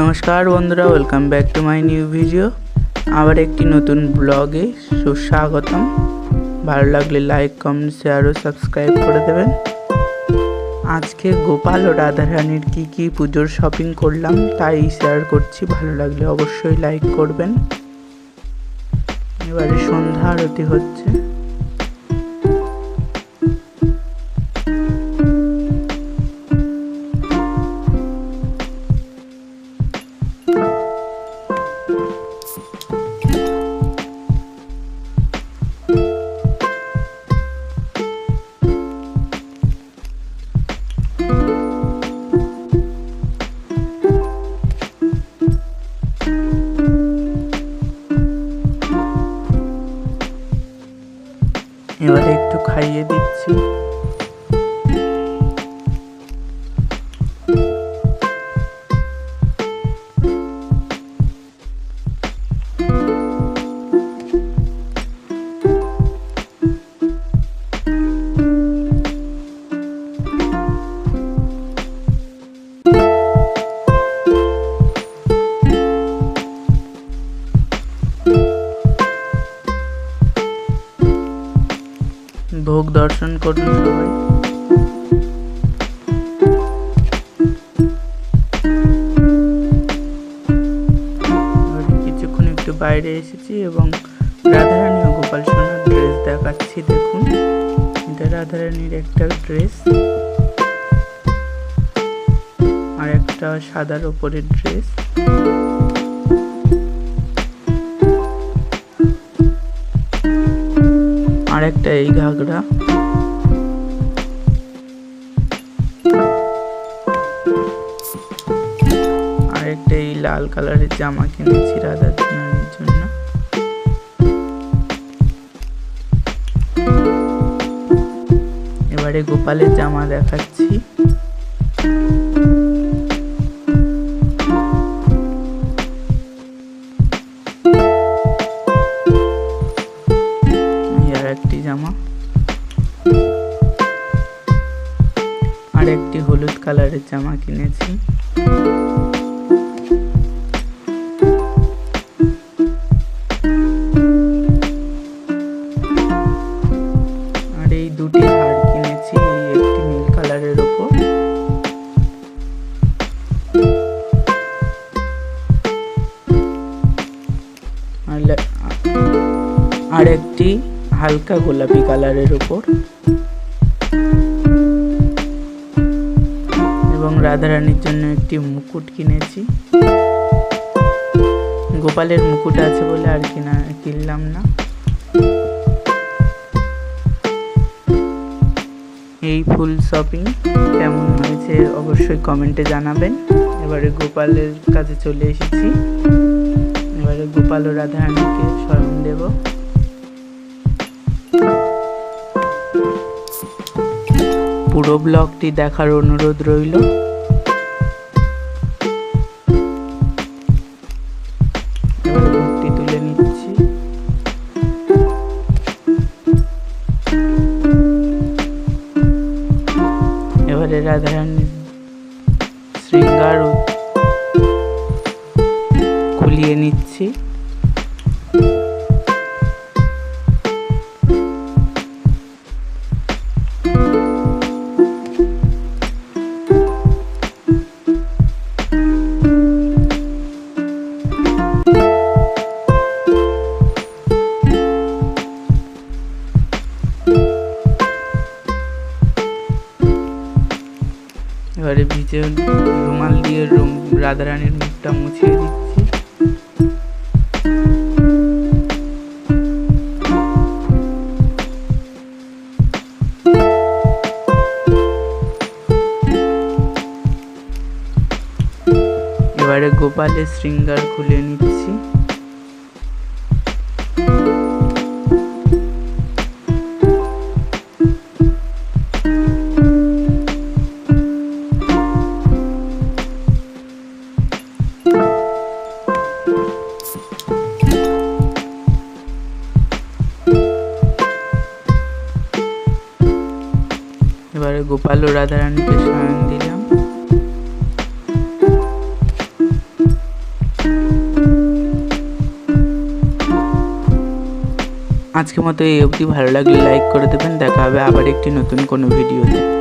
নমস্কার বন্ধুরা welcome back to my new video আবার একটি নতুন ব্লগে সুস্বাগতম। ভালো লাগলে লাইক কমেন্ট শেয়ার ও সাবস্ক্রাইব করে দেবেন। আজকে গোপাল ও রাধারানীর কী কী পুজোর শপিং করলাম, তাই শেয়ার করছি। ভালো লাগলে অবশ্যই লাইক করবেন। এবারে সন্ধ্যা আরতি হচ্ছে। এবারে একটু খাইয়ে দিচ্ছি। ভোগ দর্শন করুন সবাই। কিছুক্ষণ একটু বাইরে এসেছি এবং রাধারানী ও গোপাল সোনার ড্রেস দেখাচ্ছি, দেখুন। এটা রাধারানীর একটা ড্রেস আর একটা সাদার ওপরের ড্রেস। আর একটা এই ঘাগরা। আর একটা এই লাল কালারের জামা কিনেছি রাধা জন্য। এবারে গোপালের জামা দেখাচ্ছি। একটি জামা আর একটি হলুদ কালারের জামা কিনেছি। হালকা গোলাপি কালারের উপর। এবং রাধারানীর জন্য একটি মুকুট কিনেছি। গোপালের মুকুট আছে বলে আর কিনা, কিনলাম না। এই ফুল শপিং কেমন হয়েছে অবশ্যই কমেন্টে জানাবেন। এবারে গোপালের কাছে চলে এসেছি। এবারে গোপাল ও রাধারানীকে স্মরণ দেব। পুরো ব্লগটি দেখার অনুরোধ রইল। তুলে নিচ্ছি। এবারে রাধারানীর শৃঙ্গার খুলিয়ে নিচ্ছি। এবারে ভিজে রুমাল দিয়ে রাধারানীর মুখটা মুছিয়ে দিচ্ছি। এবারে গোপালের শৃঙ্গার খুলে নিচ্ছি। গোপাল ও রাধারানীকে স্বয়ং দিলাম। আজকের মতো এই অবধি। ভালো লাগলে লাইক করে দেবেন। দেখা হবে আবার একটি নতুন কোনো ভিডিওতে